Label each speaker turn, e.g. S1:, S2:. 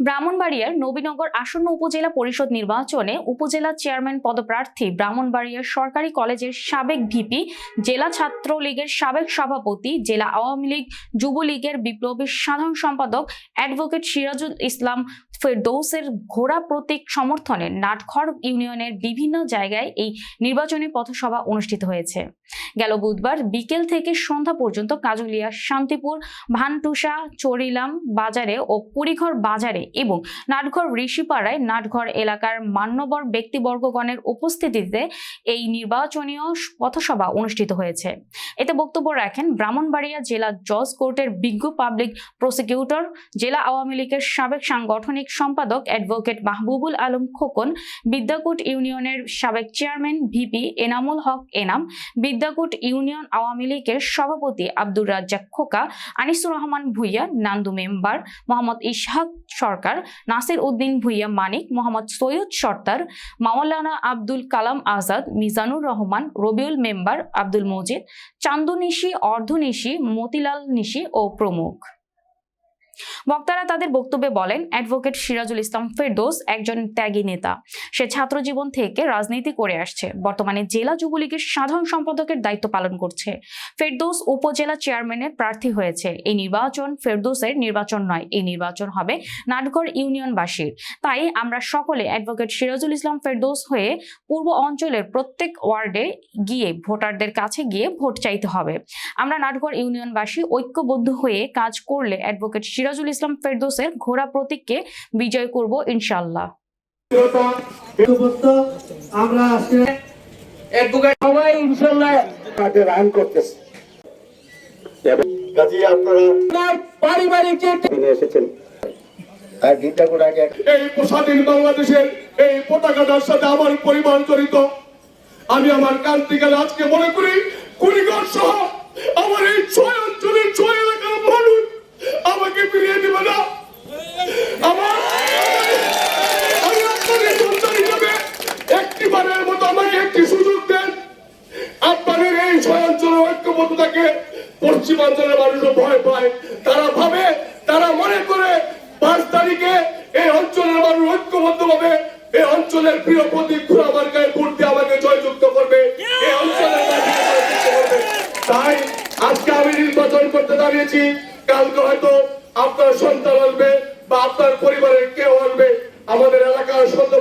S1: ব্রাহ্মণবাড়িয়ার নবীনগর আসন্ন উপজেলা পরিষদ নির্বাচনে উপজেলা চেয়ারম্যান পদপ্রার্থী ব্রাহ্মণবাড়িয়ার সরকারি কলেজের সাবেক ভিপি, জেলা ছাত্রলীগের সাবেক সভাপতি, জেলা আওয়ামী লীগ যুবলীগের বিপ্লবী সাধারণ সম্পাদক অ্যাডভোকেট সিরাজুল ইসলাম ফেরদৌসের ঘোড়া প্রতীক সমর্থনে নাটখড় ইউনিয়নের বিভিন্ন জায়গায় এই নির্বাচনী পথসভা অনুষ্ঠিত হয়েছে। গেল বুধবার বিকেল থেকে সন্ধ্যা পর্যন্ত কাজুলিয়া, শান্তিপুর, ভানটুসা, চরিলাম বাজারে ও কুড়িঘর বাজারে এবং নাটঘর ঋষিপাড়ায় নাটঘর এলাকার মান্যবর ব্যক্তিবর্গগণের উপস্থিতিতে এই নির্বাচনীয় পথসভা অনুষ্ঠিত হয়েছে। এতে বক্তব্য রাখেন ব্রাহ্মণবাড়িয়া জেলা জজ কোর্টের বিজ্ঞ পাবলিক প্রসিকিউটর, জেলা আওয়ামী লীগের সাবেক সাংগঠনিক সম্পাদক অ্যাডভোকেট মাহবুবুল আলম খোকন, বিদ্যাকুট ইউনিয়নের সাবেক chairman VP Enamul Haque Enam, Bidyakut union Awami লীগের সভাপতি আব্দুর রাজ্জাক খোকা, আনিসুর রহমান ভুইয়া, নান্দু মেম্বার, মোহাম্মদ ইসহাক সরকার। নাসির উদ্দিন ভুইয়া মানিক, মোহাম্মদ সৈয়দ সর্দার, মাওলানা আব্দুল কালাম আজাদ, মিজানুর রহমান, রবিউল মেম্বার আব্দুল মজিদ চান্দুনিশি অর্ধনিশি অর্ধ নিশি, মতিলাল নিশি ও প্রমুখ। বক্তারা তাদের বক্তব্যে বলেন অ্যাডভোকেট সিরাজুল ইসলাম ফেরদৌস একজন ত্যাগী নেতা। সে ছাত্র জীবন থেকে রাজনীতি করে আসছে। বর্তমানে জেলা যুবলীগের সাধারণ সম্পাদকের দায়িত্ব পালন করছে। ফেরদৌস উপজেলা চেয়ারম্যানের প্রার্থী হয়েছে। এই নির্বাচন ফেরদৌসের নির্বাচন নয় এই নির্বাচন হবে নাটগড় ইউনিয়নবাসীর। তাই আমরা সকলে অ্যাডভোকেট সিরাজুল ইসলাম ফেরদোস হয়ে পূর্ব অঞ্চলের প্রত্যেক ওয়ার্ডে গিয়ে ভোটারদের কাছে গিয়ে ভোট চাইতে হবে। আমরা নাটগড় ইউনিয়নবাসী ঐক্যবদ্ধ হয়ে কাজ করলে অ্যাডভোকেট সিরাজুল ইসলাম ফেরদৌসের ঘোড়া প্রতীককে বিজয় করব ইনশাল্লাহ
S2: জড়িত। আমি আমার কান্তিকাল আজকে মনে করি কুড়িগড় সহ পশ্চিমাঞ্চলের মানুষও ভয় পায়। তারা ভাবে, তারা মনে করে পাঁচ তারিখে এই অঞ্চলের মানুষ ঐক্যবদ্ধ ভাবে এই অঞ্চলের প্রিয় প্রতীক গায়ে ভোট দিয়ে আমাকে জয়যুক্ত করবে। এই অঞ্চলের তাই আজকে আমি নির্বাচন করতে দাঁড়িয়েছি। কালকে হয়তো আপনার সন্তান আসবে বা আপনার পরিবারের কেউ আসবে। আমাদের এলাকার সন্তান